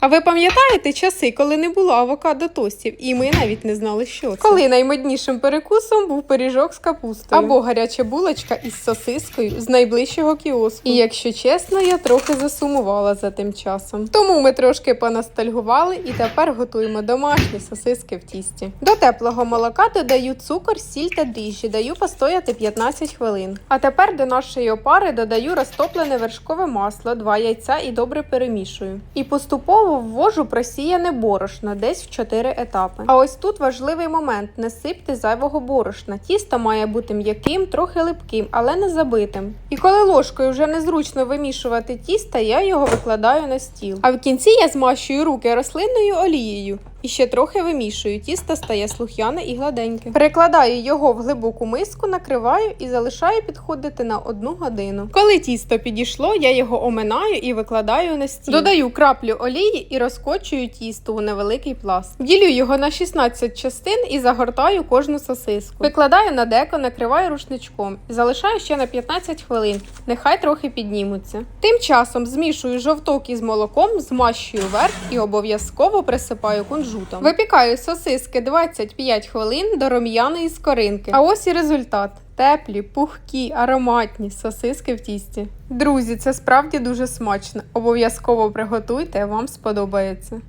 А ви пам'ятаєте часи, коли не було авокадо тостів, і ми навіть не знали, що це? Коли наймоднішим перекусом був пиріжок з капустою або гаряча булочка із сосискою з найближчого кіоску. І якщо чесно, я трохи засумувала за тим часом. Тому ми трошки понастальгували і тепер готуємо домашні сосиски в тісті. До теплого молока додаю цукор, сіль та дріжджі, даю постояти 15 хвилин. А тепер до нашої опари додаю розтоплене вершкове масло, два яйця і добре перемішую. І поступово ввожу просіяне борошно десь в 4 етапи. А ось тут важливий момент: не сипте зайвого борошна. Тісто має бути м'яким, трохи липким, але не забитим. І коли ложкою вже незручно вимішувати тісто, я його викладаю на стіл. А в кінці я змащую руки рослинною олією. І ще трохи вимішую, тісто стає слух'яне і гладеньке. Перекладаю його в глибоку миску, накриваю і залишаю підходити на одну годину. Коли тісто підійшло, я його оминаю і викладаю на стіл. Додаю краплю олії і розкочую тісто у невеликий пласт. Ділю його на 16 частин і загортаю кожну сосиску. Викладаю на деко, накриваю рушничком і залишаю ще на 15 хвилин. Нехай трохи піднімуться. Тим часом змішую жовток із молоком, змащую верх і обов'язково присипаю кунжутом. Випікаю сосиски 25 хвилин до рум'яної скоринки. А ось і результат. Теплі, пухкі, ароматні сосиски в тісті. Друзі, це справді дуже смачно. Обов'язково приготуйте, вам сподобається.